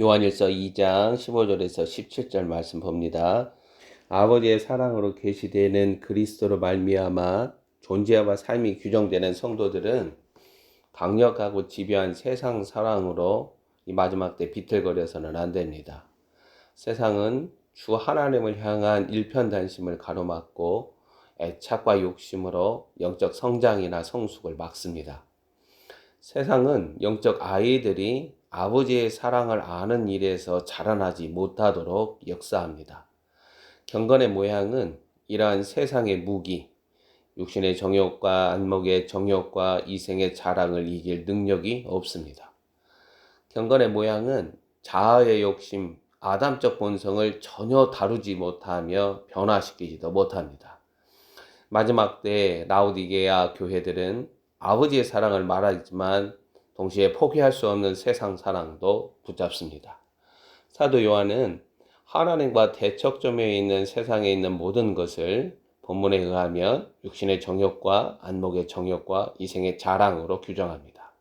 요한일서 2장 15절에서 17절 말씀 봅니다. 아버지의 사랑으로 계시되는 그리스도로 말미암아 존재와 삶이 규정되는 성도들은 강력하고 집요한 세상 사랑으로 이 마지막 때 비틀거려서는 안 됩니다. 세상은 주 하나님을 향한 일편단심을 가로막고 애착과 욕심으로 영적 성장이나 성숙을 막습니다. 세상은 영적 아이들이 아버지의 사랑을 아는 일에서 자라나지 못하도록 역사합니다. 경건의 모양은 이러한 세상의 무기, 육신의 정욕과 안목의 정욕과 이생의 자랑을 이길 능력이 없습니다. 경건의 모양은 자아의 욕심, 아담적 본성을 전혀 다루지 못하며 변화시키지도 못합니다. 마지막 때 라우디게아 교회들은 아버지의 사랑을 말하지만 동시에 포기할 수 없는 세상 사랑도 붙잡습니다. 사도 요한은 하나님과 대척점에 있는 세상에 있는 모든 것을 본문에 의하면 육신의 정욕과 안목의 정욕과 이생의 자랑으로 규정합니다.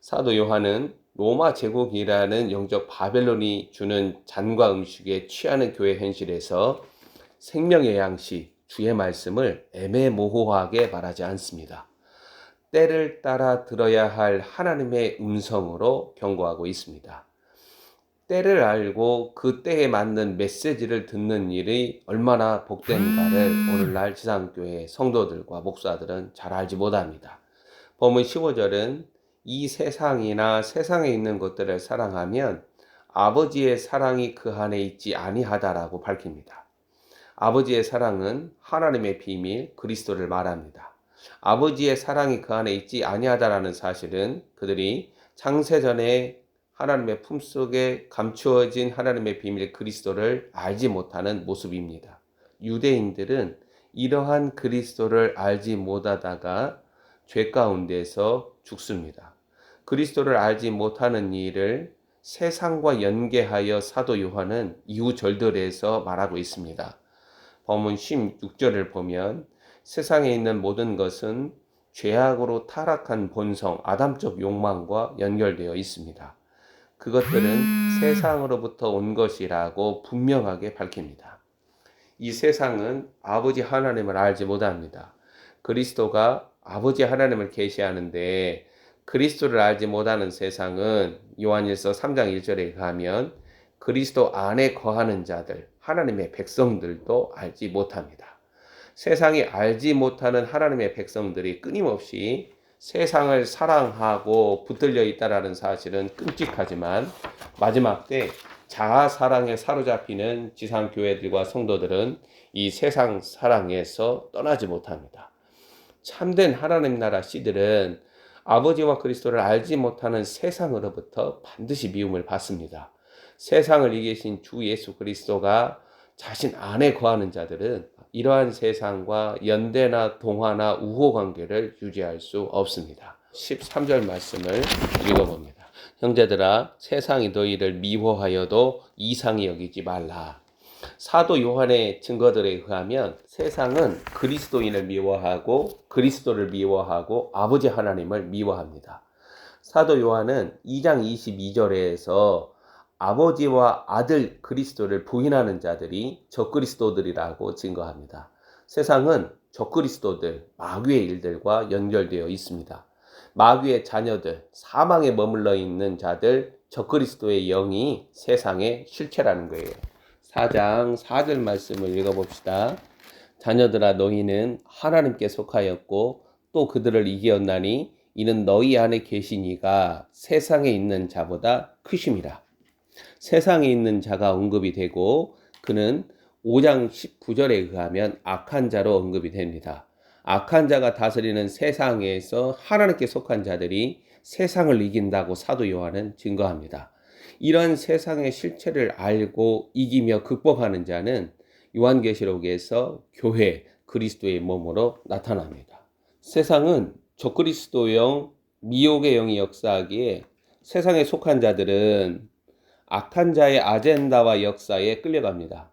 사도 요한은 로마 제국이라는 영적 바벨론이 주는 잔과 음식에 취하는 교회 현실에서 생명의 양식, 주의 말씀을 애매모호하게 말하지 않습니다. 때를 따라 들어야 할 하나님의 음성으로 경고하고 있습니다. 때를 알고 그 때에 맞는 메시지를 듣는 일이 얼마나 복된가를 오늘날 지상교회 성도들과 목사들은 잘 알지 못합니다. 본문 15절은 이 세상이나 세상에 있는 것들을 사랑하면 아버지의 사랑이 그 안에 있지 아니하다라고 밝힙니다. 아버지의 사랑은 하나님의 비밀 그리스도를 말합니다. 아버지의 사랑이 그 안에 있지 아니하다라는 사실은 그들이 창세 전에 하나님의 품속에 감추어진 하나님의 비밀 그리스도를 알지 못하는 모습입니다. 유대인들은 이러한 그리스도를 알지 못하다가 죄 가운데서 죽습니다. 그리스도를 알지 못하는 일을 세상과 연계하여 사도 요한은 이후 절들에서 말하고 있습니다. 범문 16절을 보면 세상에 있는 모든 것은 죄악으로 타락한 본성, 아담적 욕망과 연결되어 있습니다. 그것들은 세상으로부터 온 것이라고 분명하게 밝힙니다. 이 세상은 아버지 하나님을 알지 못합니다. 그리스도가 아버지 하나님을 계시하는데 그리스도를 알지 못하는 세상은 요한일서 3장 1절에 가면 그리스도 안에 거하는 자들, 하나님의 백성들도 알지 못합니다. 세상이 알지 못하는 하나님의 백성들이 끊임없이 세상을 사랑하고 붙들려 있다라는 사실은 끔찍하지만 마지막 때 자아 사랑에 사로잡히는 지상 교회들과 성도들은 이 세상 사랑에서 떠나지 못합니다. 참된 하나님 나라 씨들은 아버지와 그리스도를 알지 못하는 세상으로부터 반드시 미움을 받습니다. 세상을 이기신 주 예수 그리스도가 자신 안에 거하는 자들은 이러한 세상과 연대나 동화나 우호 관계를 유지할 수 없습니다. 13절 말씀을 읽어봅니다. 형제들아 세상이 너희를 미워하여도 이상히 여기지 말라. 사도 요한의 증거들에 의하면 세상은 그리스도인을 미워하고 그리스도를 미워하고 아버지 하나님을 미워합니다. 사도 요한은 2장 22절에서 아버지와 아들 그리스도를 부인하는 자들이 적그리스도들이라고 증거합니다. 세상은 적그리스도들, 마귀의 일들과 연결되어 있습니다. 마귀의 자녀들, 사망에 머물러 있는 자들, 적그리스도의 영이 세상의 실체라는 거예요. 4장 4절 말씀을 읽어봅시다. 자녀들아 너희는 하나님께 속하였고 또 그들을 이기었나니 이는 너희 안에 계시니가 세상에 있는 자보다 크심이라. 세상에 있는 자가 언급이 되고 그는 5장 19절에 의하면 악한 자로 언급이 됩니다. 악한 자가 다스리는 세상에서 하나님께 속한 자들이 세상을 이긴다고 사도 요한은 증거합니다. 이런 세상의 실체를 알고 이기며 극복하는 자는 요한계시록에서 교회 그리스도의 몸으로 나타납니다. 세상은 적그리스도형 미혹의 영이 역사하기에 세상에 속한 자들은 악한 자의 아젠다와 역사에 끌려갑니다.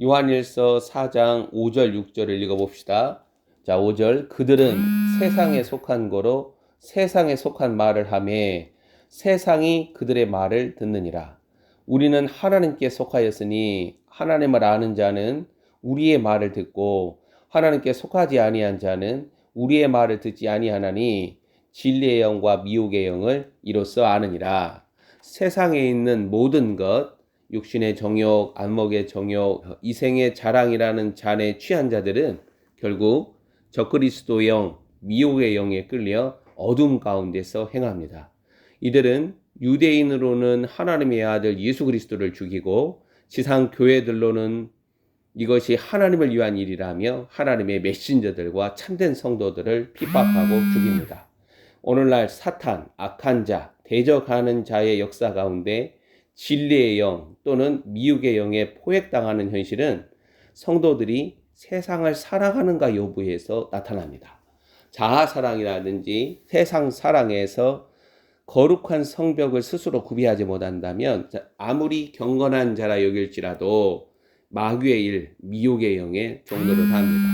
요한일서 4장 5절 6절을 읽어봅시다. 자 5절 그들은 세상에 속한 거로 세상에 속한 말을 하며 세상이 그들의 말을 듣느니라. 우리는 하나님께 속하였으니 하나님을 아는 자는 우리의 말을 듣고 하나님께 속하지 아니한 자는 우리의 말을 듣지 아니하나니 진리의 영과 미혹의 영을 이로써 아느니라. 세상에 있는 모든 것, 육신의 정욕, 안목의 정욕, 이생의 자랑이라는 잔에 취한 자들은 결국 적그리스도 영, 미혹의 영에 끌려 어둠 가운데서 행합니다. 이들은 유대인으로는 하나님의 아들 예수 그리스도를 죽이고 지상 교회들로는 이것이 하나님을 위한 일이라며 하나님의 메신저들과 참된 성도들을 핍박하고 죽입니다. 오늘날 사탄, 악한 자, 대적하는 자의 역사 가운데 진리의 영 또는 미혹의 영에 포획당하는 현실은 성도들이 세상을 사랑하는가 여부에서 나타납니다. 자아 사랑이라든지 세상 사랑에서 거룩한 성벽을 스스로 구비하지 못한다면 아무리 경건한 자라 여길지라도 마귀의 일, 미혹의 영에 종로를 합니다.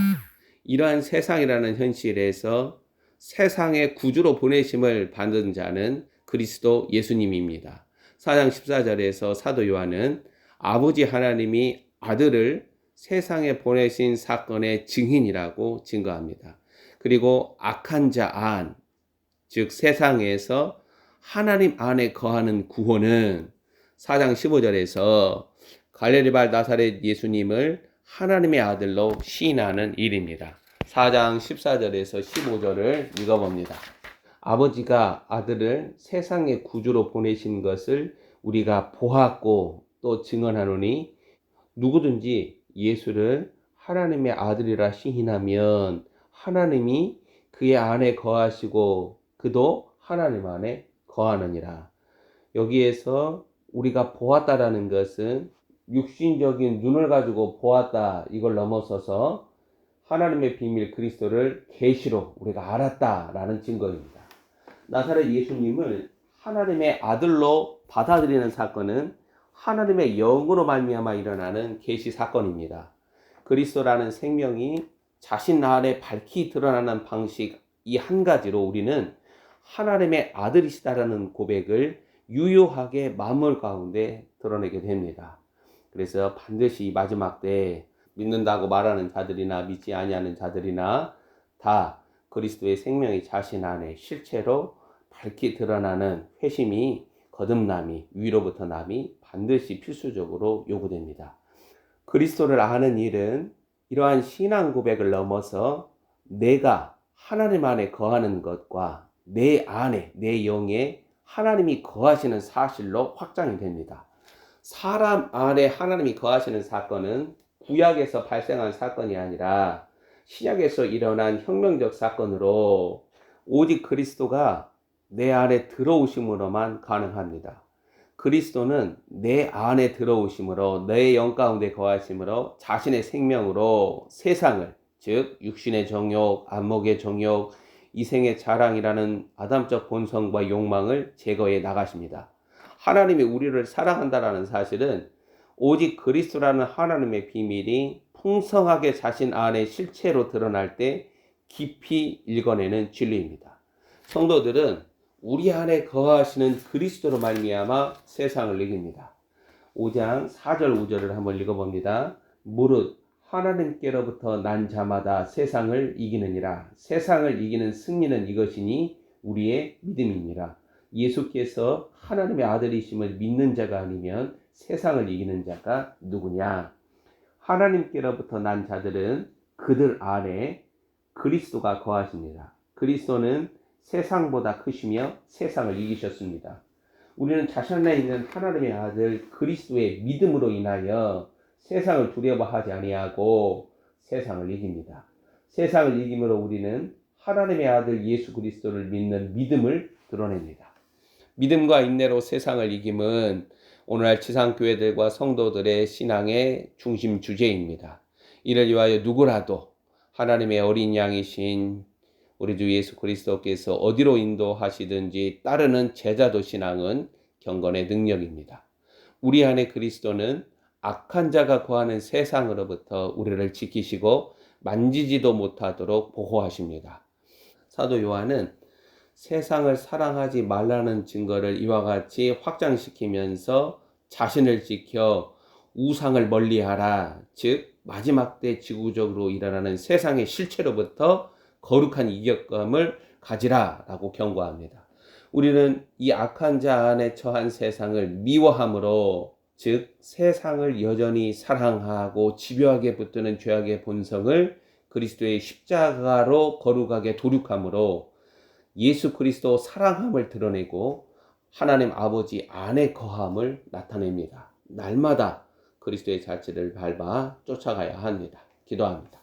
이러한 세상이라는 현실에서 세상의 구주로 보내심을 받은 자는 그리스도 예수님입니다. 4장 14절에서 사도 요한은 아버지 하나님이 아들을 세상에 보내신 사건의 증인이라고 증거합니다. 그리고 악한 자 안, 즉 세상에서 하나님 안에 거하는 구원은 4장 15절에서 갈레리발 나사렛 예수님을 하나님의 아들로 시인하는 일입니다. 4장 14절에서 15절을 읽어봅니다. 아버지가 아들을 세상의 구주로 보내신 것을 우리가 보았고 또 증언하노니 누구든지 예수를 하나님의 아들이라 시인하면 하나님이 그의 안에 거하시고 그도 하나님 안에 거하느니라. 여기에서 우리가 보았다라는 것은 육신적인 눈을 가지고 보았다 이걸 넘어서서 하나님의 비밀 그리스도를 계시로 우리가 알았다라는 증거입니다. 나사렛 예수님을 하나님의 아들로 받아들이는 사건은 하나님의 영으로 말미암아 일어나는 계시 사건입니다. 그리스도라는 생명이 자신 안에 밝히 드러나는 방식 이 한 가지로 우리는 하나님의 아들이시다라는 고백을 유효하게 마음을 가운데 드러내게 됩니다. 그래서 반드시 이 마지막 때 믿는다고 말하는 자들이나 믿지 아니하는 자들이나 다 그리스도의 생명이 자신 안에 실체로 밝히 드러나는 회심이 거듭남이 위로부터 남이 반드시 필수적으로 요구됩니다. 그리스도를 아는 일은 이러한 신앙 고백을 넘어서 내가 하나님 안에 거하는 것과 내 안에 내 영에 하나님이 거하시는 사실로 확장이 됩니다. 사람 안에 하나님이 거하시는 사건은 구약에서 발생한 사건이 아니라 신약에서 일어난 혁명적 사건으로 오직 그리스도가 내 안에 들어오심으로만 가능합니다. 그리스도는 내 안에 들어오심으로 내 영 가운데 거하심으로 자신의 생명으로 세상을 즉 육신의 정욕, 안목의 정욕, 이생의 자랑이라는 아담적 본성과 욕망을 제거해 나가십니다. 하나님이 우리를 사랑한다라는 사실은 오직 그리스도라는 하나님의 비밀이 풍성하게 자신 안에 실체로 드러날 때 깊이 읽어내는 진리입니다. 성도들은 우리 안에 거하시는 그리스도로 말미암아 세상을 이깁니다. 5장 4절 5절을 한번 읽어봅니다. 무릇 하나님께로부터 난 자마다 세상을 이기느니라. 세상을 이기는 승리는 이것이니 우리의 믿음이니라. 예수께서 하나님의 아들이심을 믿는 자가 아니면 세상을 이기는 자가 누구냐? 하나님께로부터 난 자들은 그들 안에 그리스도가 거하십니다. 그리스도는 세상보다 크시며 세상을 이기셨습니다. 우리는 자신 안에 있는 하나님의 아들 그리스도의 믿음으로 인하여 세상을 두려워하지 아니하고 세상을 이깁니다. 세상을 이김으로 우리는 하나님의 아들 예수 그리스도를 믿는 믿음을 드러냅니다. 믿음과 인내로 세상을 이김은 오늘날 지상교회들과 성도들의 신앙의 중심 주제입니다. 이를 위하여 누구라도 하나님의 어린 양이신 우리 주 예수 그리스도께서 어디로 인도하시든지 따르는 제자도 신앙은 경건의 능력입니다. 우리 안에 그리스도는 악한 자가 거하는 세상으로부터 우리를 지키시고 만지지도 못하도록 보호하십니다. 사도 요한은 세상을 사랑하지 말라는 증거를 이와 같이 확장시키면서 자신을 지켜 우상을 멀리하라. 즉 마지막 때 지구적으로 일어나는 세상의 실체로부터 거룩한 이격감을 가지라라고 경고합니다. 우리는 이 악한 자 안에 처한 세상을 미워함으로 즉 세상을 여전히 사랑하고 집요하게 붙드는 죄악의 본성을 그리스도의 십자가로 거룩하게 도륙함으로 예수 그리스도 사랑함을 드러내고 하나님 아버지 안에 거함을 나타냅니다. 날마다 그리스도의 자체를 밟아 쫓아가야 합니다. 기도합니다.